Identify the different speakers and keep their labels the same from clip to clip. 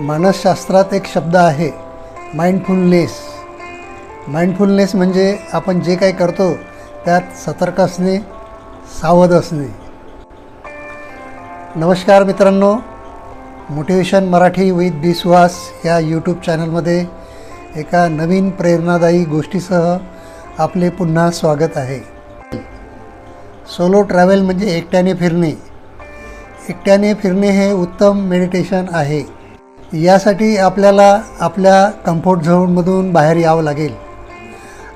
Speaker 1: मानसशास्त्रात एक शब्द आहे माइंडफुलनेस माइंडफुलनेस म्हणजे आपण जे काही करतो त्यात सतर्क असणे सावध असणे. नमस्कार मित्रांनो motivation Marathi with B Suhas या यूट्यूब चॅनलमध्ये एका नवीन प्रेरणादायी गोष्टीसह आपले पुन्हा स्वागत आहे. सोलो ट्रॅव्हल म्हणजे एकट्याने फिरणे. एकट्याने फिरणे हे उत्तम मेडिटेशन आहे. यासाठी आपल्याला आपल्या कम्फर्ट झोनमधून बाहेर यावं लागेल.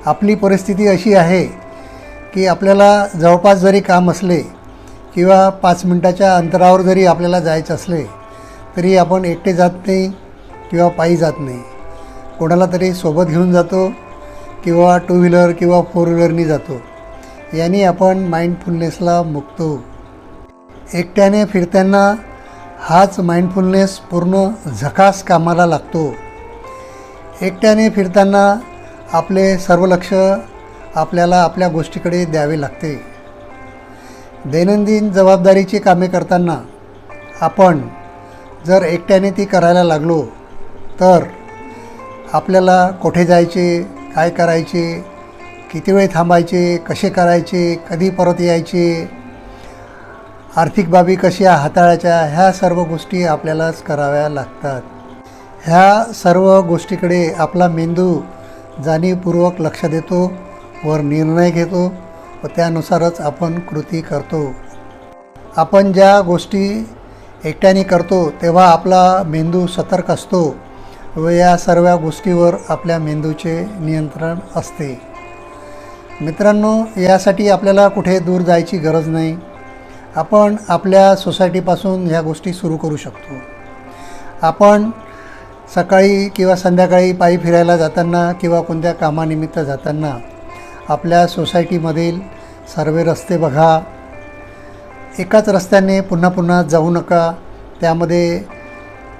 Speaker 1: आपली परिस्थिती अशी आहे की आपल्याला जवळपास जरी काम असले किंवा पाच मिनटाच्या अंतरावर जरी आपल्याला जायचं असले तरी आपण एकटे जात नाही किंवा पायी जात नाही. कोणाला तरी सोबत घेऊन जातो किंवा टू व्हीलर किंवा फोर व्हीलरनी जातो. याने आपण माइंडफुलनेसला मुकतो. एकट्याने फिरताना हाच माइंडफुलनेस पूर्ण झकास कामाला लागतो. एकट्याने फिरताना आपले सर्व लक्ष आपल्याला आपल्या गोष्टीकडे द्यावे लागते. दैनंदिन जबाबदारीची कामे करताना आपण जर एकट्याने ती करायला लागलो तर आपल्याला कुठे जायचे काय करायचे किती वेळ थांबायचे कसे करायचे कधी परत यायचे आर्थिक बाबी कशा हाताळायच्या ह्या सर्व गोष्टी आपल्यालाच कराव्या लागतात. ह्या सर्व गोष्टीकडे आपला मेंदू जाणीवपूर्वक लक्ष देतो वर निर्णय घेतो व त्यानुसारच आपण कृती करतो. आपण ज्या गोष्टी एकट्याने करतो तेव्हा आपला मेंदू सतर्क असतो व या सर्व गोष्टीवर आपल्या मेंदूचे नियंत्रण असते. मित्रांनो यासाठी आपल्याला कुठे दूर जायची गरज नाही. आपण आपल्या सोसायटीपासून ह्या गोष्टी सुरू करू शकतो. आपण सकाळी किंवा संध्याकाळी पायी फिरायला जाताना किंवा कोणत्या कामानिमित्त जाताना आपल्या सोसायटीमधील सर्व रस्ते बघा. एकाच रस्त्याने पुन्हा पुन्हा जाऊ नका. त्यामध्ये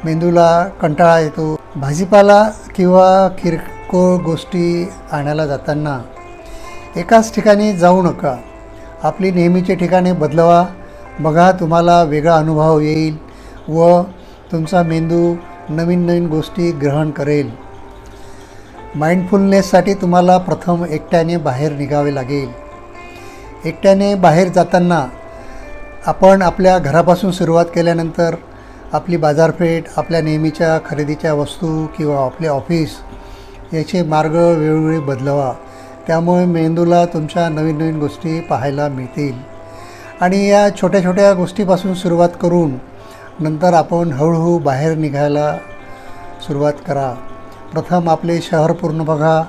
Speaker 1: मेंदूला कंटाळा येतो. भाजीपाला किंवा किरकोळ गोष्टी आणायला जाताना एकाच ठिकाणी जाऊ नका. आपली नेहमीची ठिकाणे बदलवा. बघा तुम्हाला वेगळा अनुभव येईल व तुमचा मेंदू नवीन नवीन गोष्टी ग्रहण करेल. माइंडफुलनेससाठी तुम्हाला प्रथम एकट्याने बाहेर निघावे लागेल. एकट्याने बाहेर जाताना आपण आपल्या घरापासून सुरुवात केल्यानंतर आपली बाजारपेठ आपल्या नेहमीच्या खरेदीच्या वस्तू किंवा आपले ऑफिस याचे मार्ग वेळोवेळी बदलवा. त्यामुळे मेंदूला तुमच्या नवीन नवीन गोष्टी पाहायला मिळतील. आणि या छोट्या छोट्या गोष्टीपासून सुरुवात करून नंतर आपण हळूहळू बाहेर निघायला सुरुवात करा. प्रथम आपले शहर पूर्ण बघा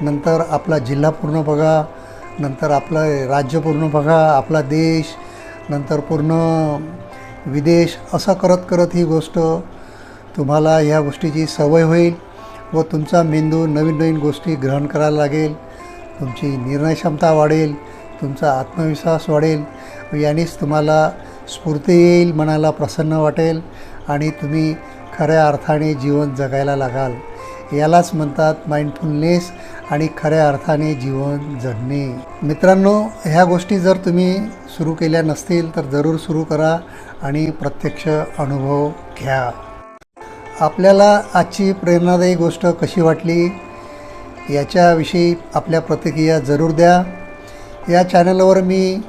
Speaker 1: नंतर आपला जिल्हा पूर्ण बघा नंतर आपलं राज्य पूर्ण बघा आपला देश नंतर पूर्ण विदेश असं करत करत ही गोष्ट तुम्हाला ह्या गोष्टीची सवय होईल व तुमचा मेंदू नवीन नवीन गोष्टी ग्रहण करायला लागेल. तुमची निर्णय क्षमता वाढेल. तुमचा आत्मविश्वास वाढेल यानेच तुम्हाला स्फूर्ती येईल मनाला प्रसन्न वाटेल आणि तुम्ही खऱ्या अर्थाने जीवन जगायला लागाल. यालाच म्हणतात माइंडफुलनेस आणि खऱ्या अर्थाने जीवन जगणे. मित्रांनो ह्या गोष्टी जर तुम्ही सुरू केल्या नसतील तर जरूर सुरू करा आणि प्रत्यक्ष अनुभव घ्या. आपल्याला आजची प्रेरणादायी गोष्ट कशी वाटली? याच्याविषयी आपल्या प्रतिक्रिया जरूर द्या. या चॅनलवर मी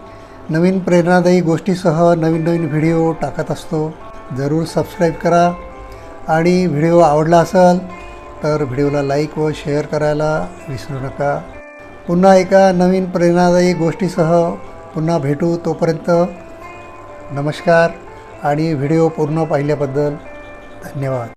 Speaker 1: नवीन प्रेरणादायी गोष्टीसह नवीन नवीन व्हिडिओ टाकत असतो. जरूर सबस्क्राईब करा. आणि व्हिडिओ आवडला असेल तर व्हिडिओला लाईक व शेअर करायला विसरू नका. पुन्हा एका नवीन प्रेरणादायी गोष्टीसह पुन्हा भेटू. तोपर्यंत नमस्कार आणि व्हिडिओ पूर्ण पाहिल्याबद्दल धन्यवाद.